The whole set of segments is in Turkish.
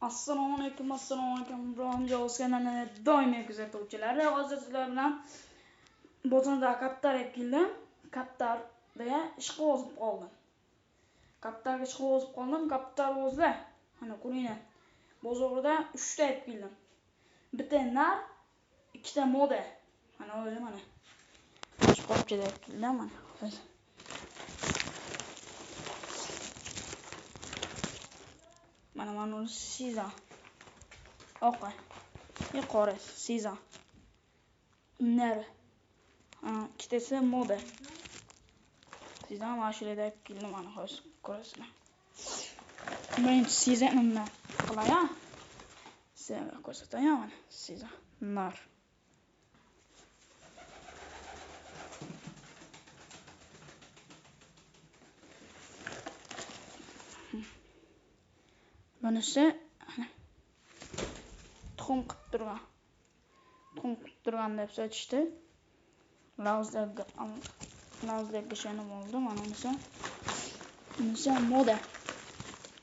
assalomu alaykum assalomu alaykum ibrohim javoz kanalini doimiy kuzatuvchilari hozir sizlar bilan bozorda kaptar olib keldim kaptarga ishqiboz o'zib qoldim kaptarga ishqiboz o'zib qoldim kaptar mana ko'ringlar bozorda uchta olib keldim bitta nar ikkita moda mana o'zi mana shu qopchada olib keldim mana mana mana uni sizon oqa yuqori sizon nari ikkitasi moda sizon mana shu yerda mana hozir ko'rasizlar birinchi sizonimni qilay sizlarga ko'rsatay mana sizon nar bunisi tuxum qilib turgan tuxum qilib turgan deb sotishdi lavzlarga lavzlarga ishonib oldim mana bunisi bunisi moda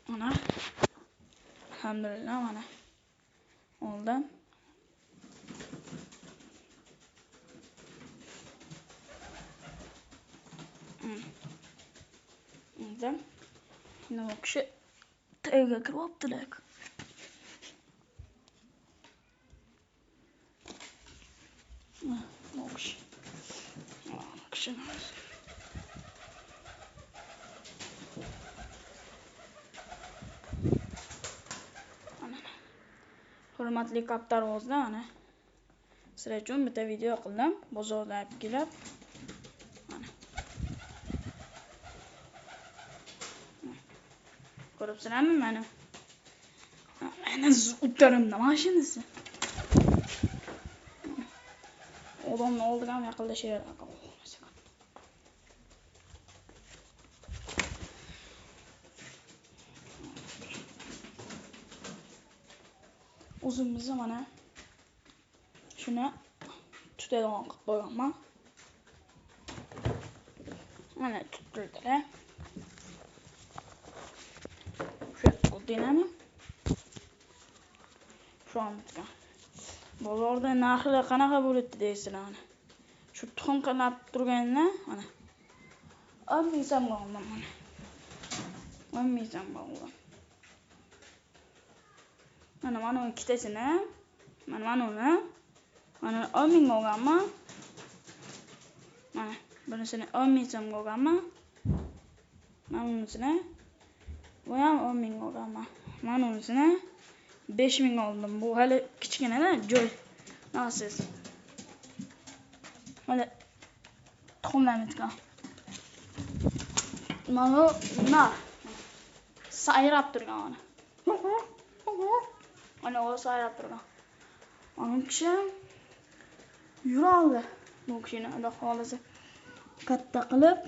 mana alhamdulillah mana oldim oldim endi bu tegen knopdruk. Nou, niks. Nou, niks in huis. hurmatli kaptarvozlar ana sizlar uchun bitta video qildim bozordan olib kelib ko'ryapsizlarmi mana mana o'ttirimda mashinasi odamni oldiga ham yaqinlashaveradi o'zimizni mana shuni tutadigan qilib qo'yganman mana tuttirdilar o'sha ko'rdinglarmi bozorda narxlar qanaqa bo'libdi deysizlar mana shu tuxum qilib turganini mana o'n ming so'mga oldim mana. O'n ming so'mga oldim mana mana uni ikkitasini mana mana uni mana o'n mingga olganman mana bunisini o'n ming so'mga olganman mana bunisini bu ham o'n ming olaman mana unisini besh ming oldim. Bu hali kichkinada joy. Naqasiz mana tuxumlarniki mana bu nima? Sayrab turgan mana mana u sayrab turgan. Mana bu kishi yuroldi. Bu kishini xudo xohlasa katta qilib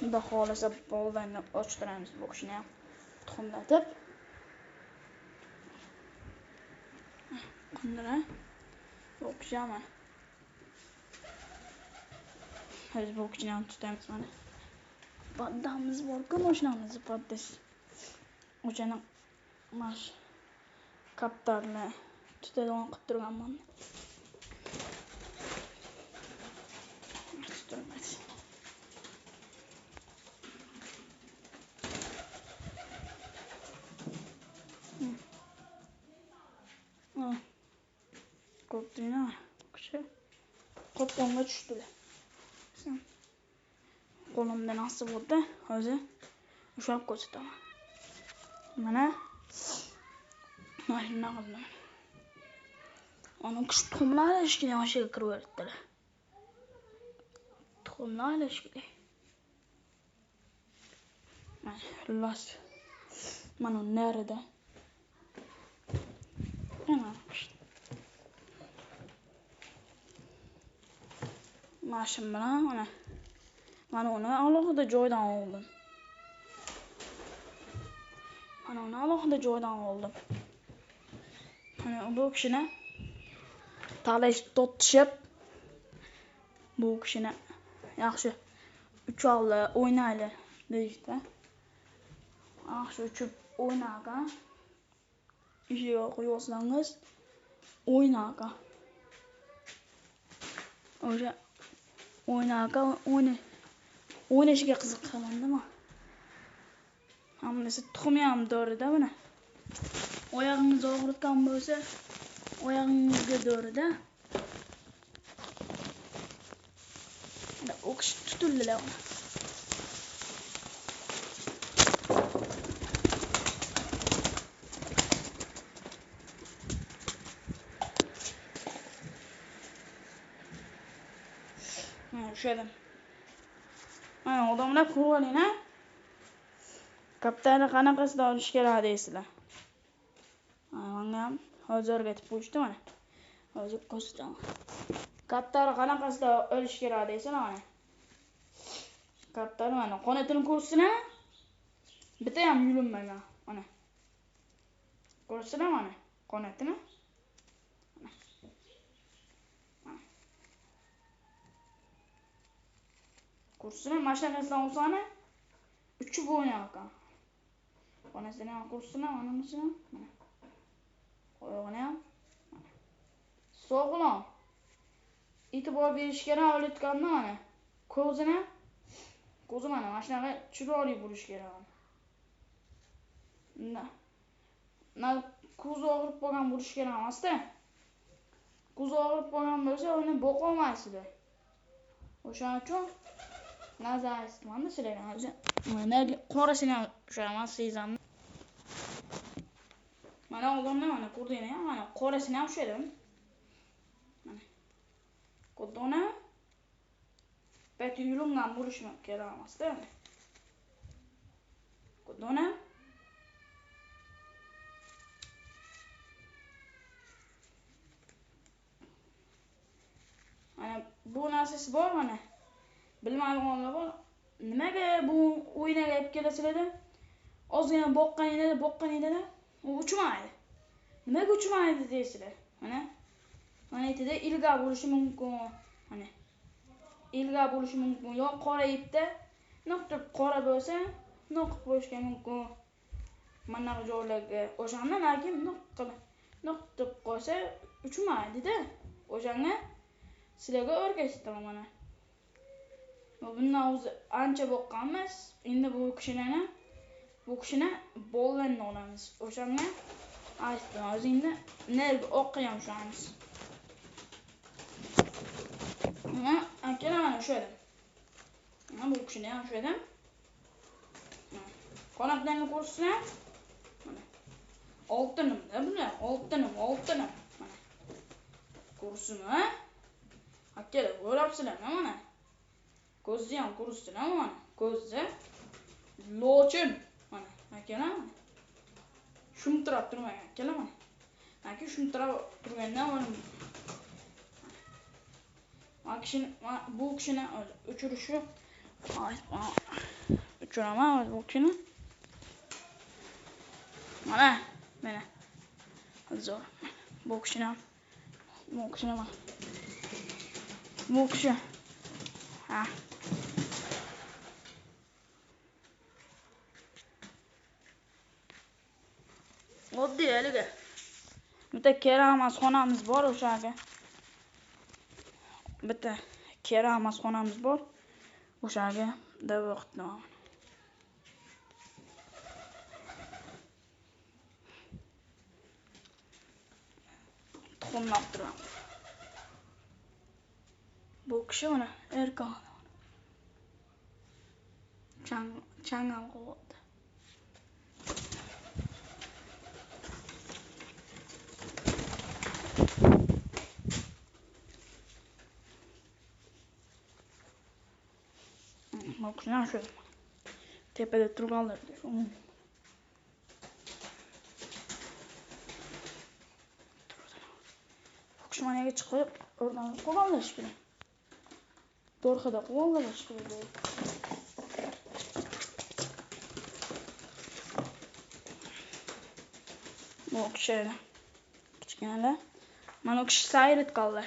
xudo xohlasa boldan ochtiramiz bu kishini ham tuxumlatib qundira bu hozir bu ham tutamiz mana poddamiz borku mashinamizni poddasi o'shani mana shu kaptarni tutadigan qilib turganman ko'rdinglar qopqonga tushdilar qo'limda nasib bo'ldi hozir ushlab ko'rsataman mana mana shunaqa qildim ana kishi tuxumlar ilishgina mana shu yerga kiraveribdilar tuxumlar ilishgina mana xullas mana bilan mana mana uni alohida joydan oldim. Mana uni alohida joydan oldim. Mana bu kishini talash tortishib bu kishini yaxshi uchovli o'ynayli deyishdi yaxshi uchib o'ynagan. O'sha Oyna aga oyna. Oynayışa kızık kalan değil mi? Ama mesela tuxmayam doğru da bana. Oyağınız oğurutkan bo'lsa, oyağınızga doğru da. Okşup tuturlar. O'shadan mana odamlar ko'rib oling a kaptarni qanaqasida olish kerak deysizlar manga ham hozir o'rgatib qo'yishdi mana hozir ko'rsataman kaptarni qanaqasida olish kerak deysizlar mana kaptarni mana qanotini ko'rsizlar bitta ham yulinmagan mana ko'rsizlar mana qanotini Kursuna maçlar mesela olsana. Üçü bu oyna hakkı. O ne senin kursuna anamızına. O ne yap? Soğulan. İtibar bir işgere avletkanlı hani. Kozuna. Kozum hani maçlara çürü bu işgere hani. Ne? Ne? Koz oğurup bakan bu işgere hani. Koz oğurup bakan böyle şey, oyunu bok olmayısıdır. O'shaning uchun نزع استمعنا سلينا هذا ونال قرة سلينا شرما سيزان mana oğlum ne mana kurduğuna ya? Mana koresi ne uçuyordum mana kurduğuna beti yulundan buluşma kere almaz değil mi? Kurduğuna mana bu nasıl var mana bilmaydiganlar bor nimaga bu o'yinaga olib kelasizlarda ozgina boqqaninglarda boqqaninglarda u uchmaydi nimaga uchmaydi deysizlar mana mana yerda ilgak bo'lishi mumkin mana ilgak bo'lishi mumkin yo qora ipda nuqta qora bo'lsa bundoq qilib qo'yishga mumkin manaqa joylarga o'shanda lekin bundoq qilib bundoq qilib qo'ysa uchmaydida o'shanga sizlarga o'rgatdim mana bundan o'zi ancha boqqanmiz endi bu kishini bu kishini bollanini olamiz o'shanga endi nerga oqqa ham ushlaymiz mana akalar mana ushladim mana bu kishini ham ushladim qanotlarini ko'rsizlar mana oltinimda bular oltinim oltinim mana ko'rsizmi akalar ko'ryapsizlarmi mana Gözleyen kurusun ama hani bana. Gözle. Loçun. Hani, bana. Hakela bana. Şumtıra durma hakela bana. Hakela şumtıra durma ne var mı? Bak şimdi bu kişinin uçuruşu. Uçuramaz bu kişinin. Bana. Bana. Zor. Bu kişinin. Bu kişinin. Bu kişi. Ha. oddiy haligi. Bitta keramas xonamiz bor o'shaga. Aka bitta keramas xonamiz bor o'shaga aka davo qilibman tuxumlab turamiz bu kishi chang erkon changal Kunash tepada turganlar Hukshmanaga mm. chiqib, o'rdan qo'llash kerak. Dorxada qo'llash kerak. bu kichkinalar mana kishi sayrit qildi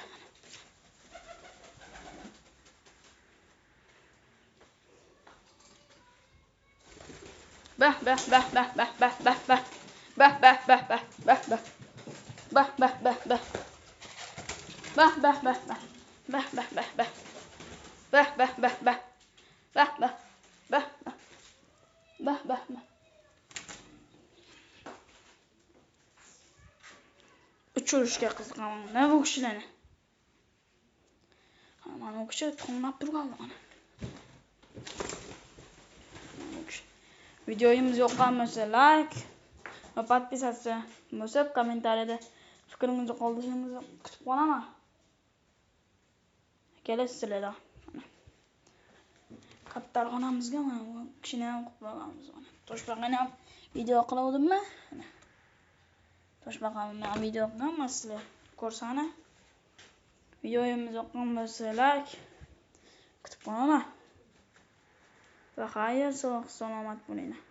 Beh beh beh beh beh beh beh beh. Beh beh beh beh beh beh. Beh beh beh beh. Beh beh beh beh. Beh beh beh beh. Beh beh beh beh. Beh beh. Beh beh. Beh beh beh. uchirishga qiziqaman nima bu kishilarni mana bu kishi tuxumlab turgan mana videoyimiz yoqqan bo'lsa like. Va podpisatsiya bo'lsa kommentariyada fikringizni qoldirishingizni kutib qolaman akalar sizlardan kaptar onamizga mana bu kishini ham qilib qo'yganmiz mana toshbaqani ham video qiluvdimmi toshbaqamni ham video qilganman sizlar ko'rsani videoyimiz yoqqan bo'lsa like. Kutib qolaman Va xayr, sog' salomat bo'linglar.